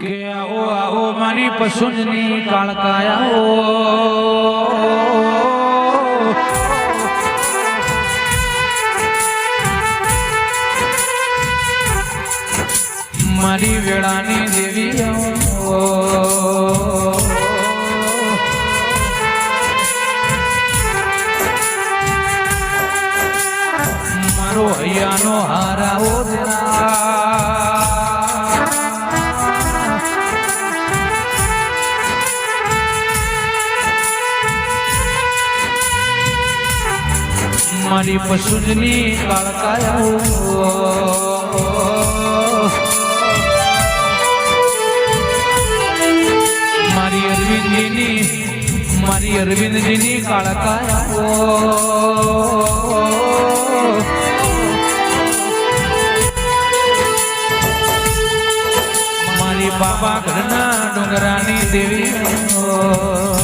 કે આવો આવો મારી પસંદની કાળકાયાઓ મારી વેળાની દેવી. મારો હૈયાનો હારાઓ જરા મારી પશુજની કાળકાયાઓ મારી અરવિંદજીની મારી અરવિંદજીની કાળકાયાઓ મારી બાબા ઘરના ડુંગરાની દેવી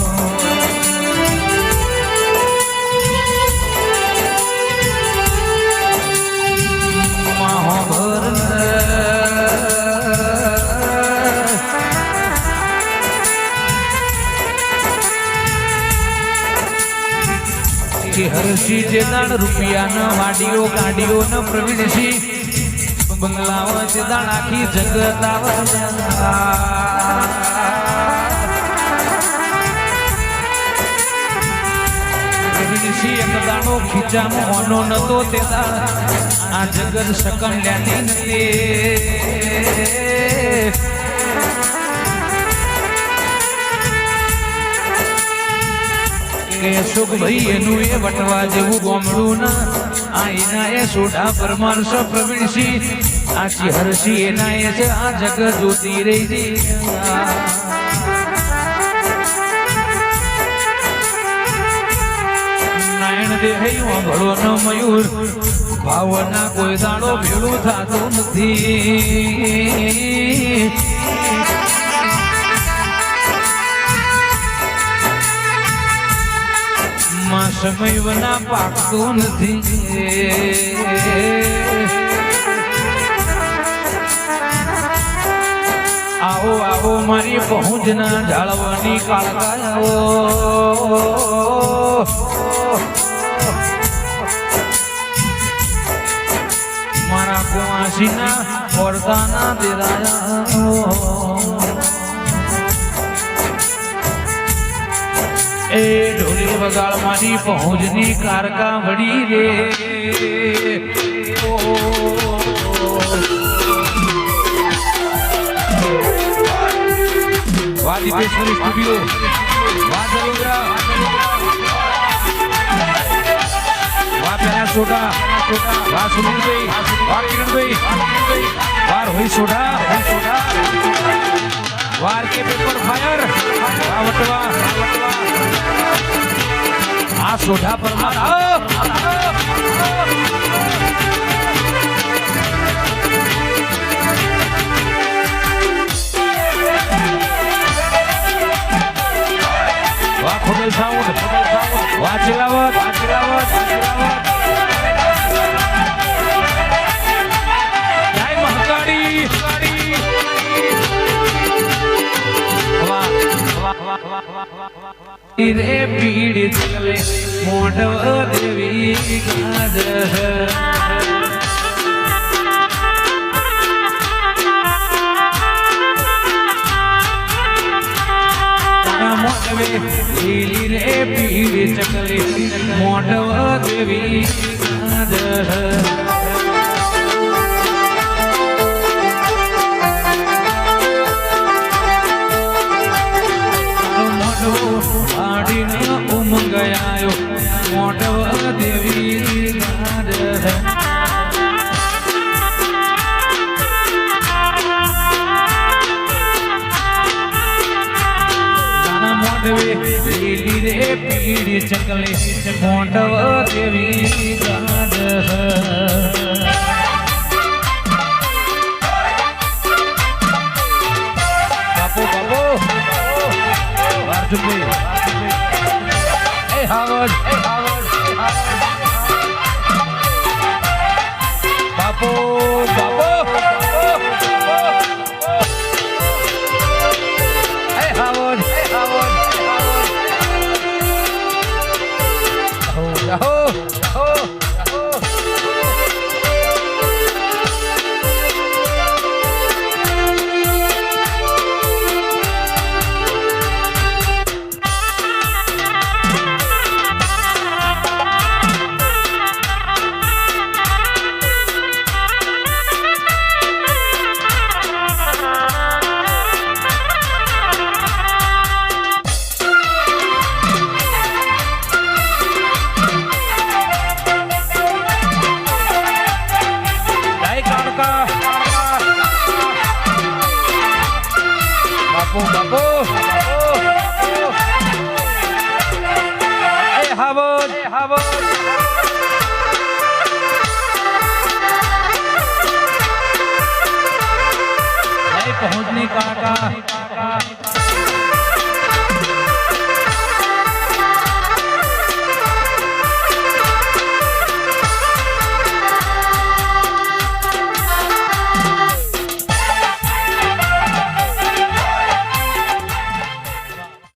હરસી જે દાણ રૂપિયા વાડીઓ ગાડીઓ ન પ્રવીણસી બંગલાઓ જે દાણ આખી જગત ખીચામાં હોનો નતો તે આ જગત સકન લેતી નથી. કે સુખભાઈ એનું એ વટવા જેવું ગોમડું ના. આ એના એ સોઢા પરમારસ પ્રવીણસિંહ આચી હરસી એના એ છે, આ જગ જોતી રહી છે. ભળો ન મયુર. ભાવના કોઈ દાડો ભેળું થતું નથી. સમય વના પાકતું નથી. આવો આવો મારી પહોંચ ના જાળવાની કાળકાયાઓ મારા કુવાસીના પડદાના દેરાયા. ઢોલી વગાડ મારી પહોંચની કારકા વળી રે. ઓ. વાહ દિપેશ્વરી સ્ટુડિયો. વાહ દરોગરા વાહ પેલા સોડા વાહ સુનિલભાઈ. વાહ કિરણભાઈ. વાહ રોહિત સોડા રોહિત સોડા વાર કે પેપર ફાયર આ વટવા. આ સોઢા પરમાર. વાહ ખોડલ સાઉન્ડ વાહ ચિલાવત રે પીડ ચલે મોઢવ દેવી ગાજ મોઢવે લીલી રે પીડ ચકલે મોઢવ દેવી ગાજ આયો મોઢવ દેવી મોઢવે લીલી રે પીળી ચકલે મોઢવ દેવી ગાજ બાપુ બાપુ. અર્જુનભાઈ એ હાવજ બાપુ બાપુ એ હાવો હાવો જય પહોંચની કાકા